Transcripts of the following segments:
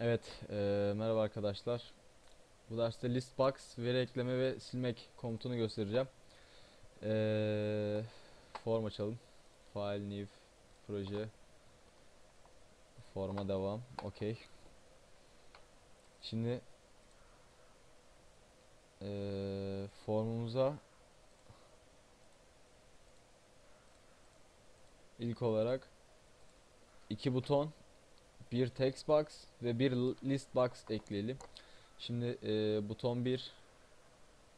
Evet, eee, merhaba arkadaşlar. Bu derste listbox, veri ekleme ve silmek komutunu göstereceğim. Eee form açalım. File, new, proje, forma devam. Okey. Şimdi eee, formumuza ilk olarak iki buton bir text box ve bir list box ekleyelim. Şimdi e, buton 1,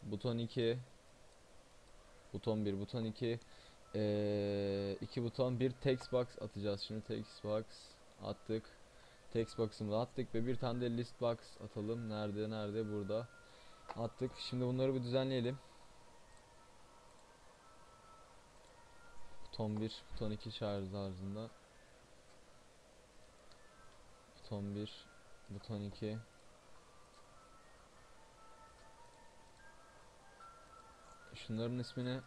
buton 2, buton 1, buton 2, e, iki buton bir text box atacağız. Şimdi text box attık. Text box'ımızı attık ve bir tane de list box atalım. Nerede? Nerede? Burada. Attık. Şimdi bunları bir düzenleyelim. Buton 1, buton 2 şarj tarzında. Buton 1, buton 2. Şunların ismini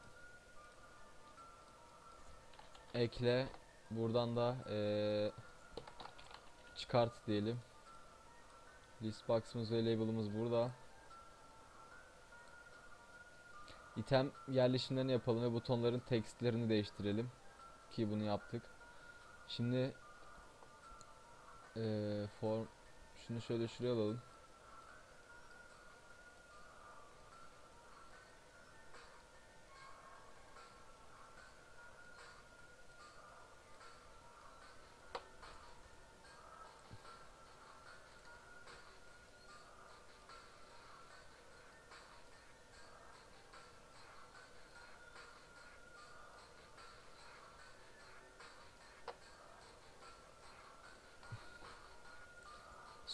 ekle. Buradan da eee, çıkart diyelim. List box'ımız ve label'ımız burada. İtem yerleşimlerini yapalım ve butonların tekstlerini değiştirelim. Ki bunu yaptık. Şimdi eee, form şunu şöyle şuraya alalım.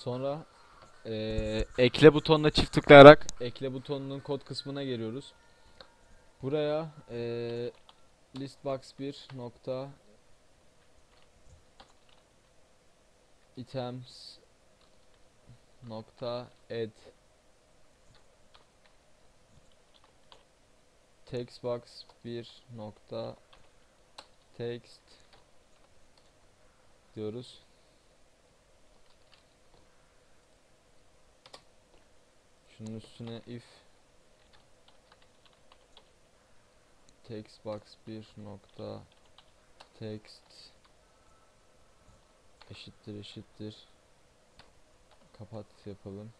Sonra eee, ekle butonuna çift tıklayarak ekle butonunun kod kısmına geliyoruz. Buraya eee listbox 1 nokta items nokta add textbox 1 nokta text diyoruz. Şunun üstüne if textbox 1 nokta text eşittir eşittir kapat yapalım.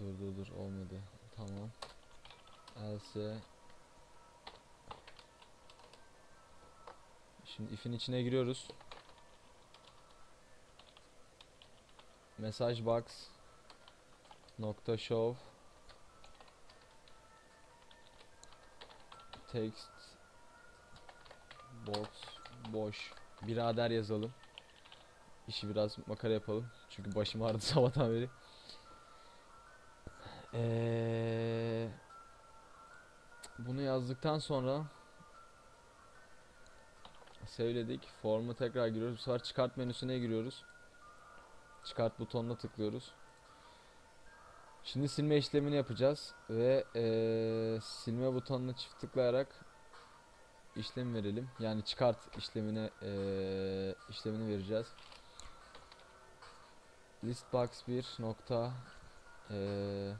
Dur dur dur olmadı. Tamam. Else Şimdi if'in içine giriyoruz. Message box nokta show text box boş birader yazalım. İşi biraz makara yapalım. Çünkü başım ağrıdı sabahtan beri. Eee bunu yazdıktan sonra Sevledik. Formu tekrar giriyoruz. Bu sefer çıkart menüsüne giriyoruz. Çıkart butonuna tıklıyoruz. Şimdi silme işlemini yapacağız ve eee, silme butonuna çift tıklayarak işlem verelim. Yani çıkart işlemine eee, işlemini vereceğiz. Listbox 1 nokta eee,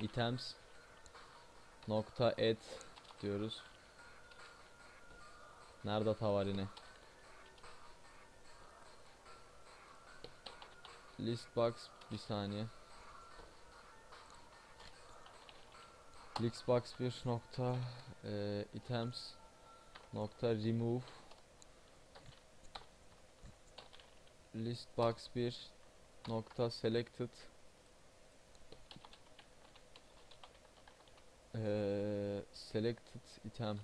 items nokta add diyoruz. Nerede hata var yine? Listbox bir saniye. Listbox bir nokta e, items nokta remove listbox bir nokta selected e, selected item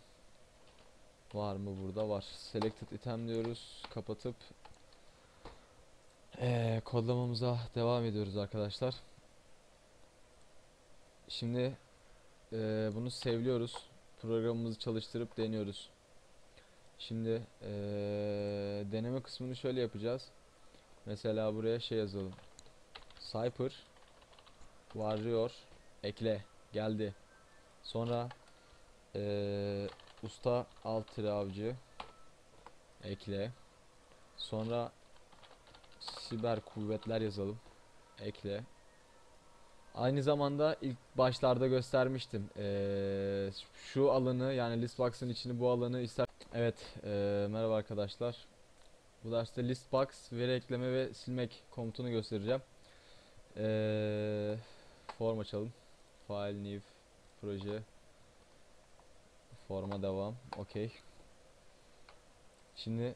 Var mı burada? Var. Selected item diyoruz. Kapatıp eee, kodlamamıza devam ediyoruz arkadaşlar. Şimdi eee, bunu sevliyoruz. Programımızı çalıştırıp deniyoruz. Şimdi eee, deneme kısmını şöyle yapacağız. Mesela buraya şey yazalım. Cyper varıyor ekle geldi. Sonra Ee, usta alt tire avcı ekle. Sonra siber kuvvetler yazalım. Ekle. Aynı zamanda ilk başlarda göstermiştim. Ee, şu alanı yani listbox'ın içini bu alanı ister. Evet, ee, merhaba arkadaşlar. Bu derste listbox veri ekleme ve silmek komutunu göstereceğim. Ee, form açalım. File new proje forma devam. Okey. Şimdi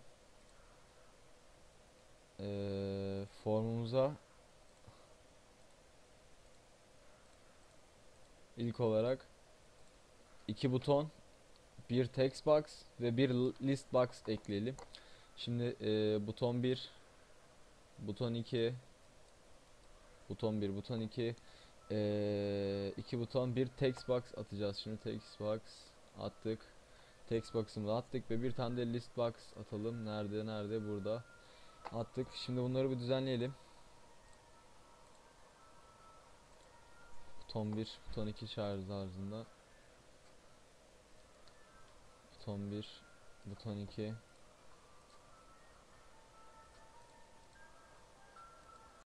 ee, formumuza ilk olarak iki buton, bir text box ve bir list box ekleyelim. Şimdi ee, buton 1, buton 2, buton 1, buton 2, ee, iki buton, bir text box atacağız. Şimdi text box attık. Text box'ımızı attık ve bir tane de list box atalım. Nerede, nerede? Burada. Attık. Şimdi bunları bir düzenleyelim. Buton 1, buton 2 şarj tarzında. Buton 1, buton 2,